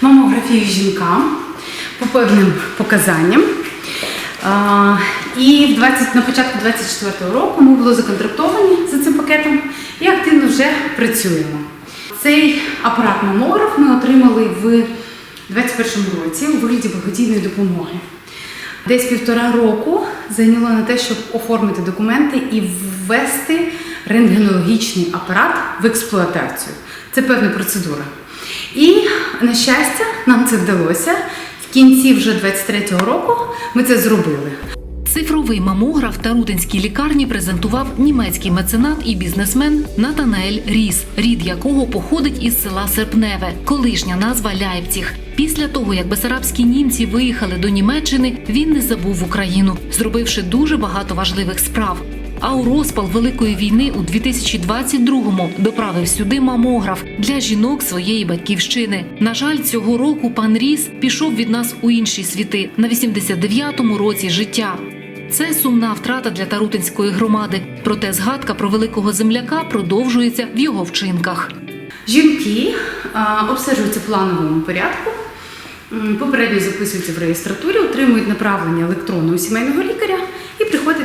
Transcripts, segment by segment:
мамографію жінкам по певним показанням. І в 20, на початку 24-го року ми були законтрактовані за цим пакетом і активно вже працюємо. Цей апарат мамограф ми отримали в 21 році у вигляді благодійної допомоги. Десь півтора року зайняло на те, щоб оформити документи і ввести рентгенологічний апарат в експлуатацію. Це певна процедура. І, на щастя, нам це вдалося. В кінці вже 23-го року ми це зробили. Цифровий мамограф та рудинській лікарні презентував німецький меценат і бізнесмен Натанаель Ріс, рід якого походить із села Серпневе, колишня назва Ляйпціг. Після того, як бесарабські німці виїхали до Німеччини, він не забув Україну, зробивши дуже багато важливих справ. А у розпал Великої війни у 2022-му доправив сюди мамограф для жінок своєї батьківщини. На жаль, цього року пан Ріс пішов від нас у інші світи на 89-му році життя. Це сумна втрата для Тарутинської громади. Проте згадка про великого земляка продовжується в його вчинках. Жінки обстежуються в плановому порядку, попередньо записуються в реєстратурі, отримують направлення електронного сімейного лікаря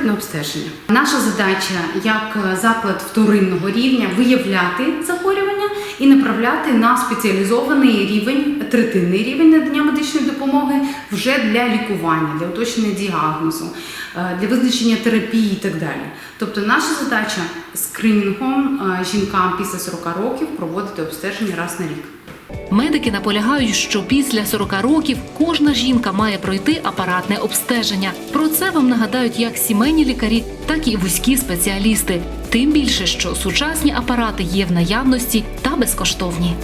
на обстеження. Наша задача як е, заклад вторинного рівня виявляти захворювання і направляти на спеціалізований рівень, третинний рівень надання медичної допомоги вже для лікування, для уточнення діагнозу, е, для визначення терапії і так далі. Тобто наша задача скринінгом е, жінкам після 40 років проводити обстеження раз на рік. Медики наполягають, що після 40 років кожна жінка має пройти апаратне обстеження. Про це вам нагадають як сімейні лікарі, так і вузькі спеціалісти. Тим більше, що сучасні апарати є в наявності та безкоштовні.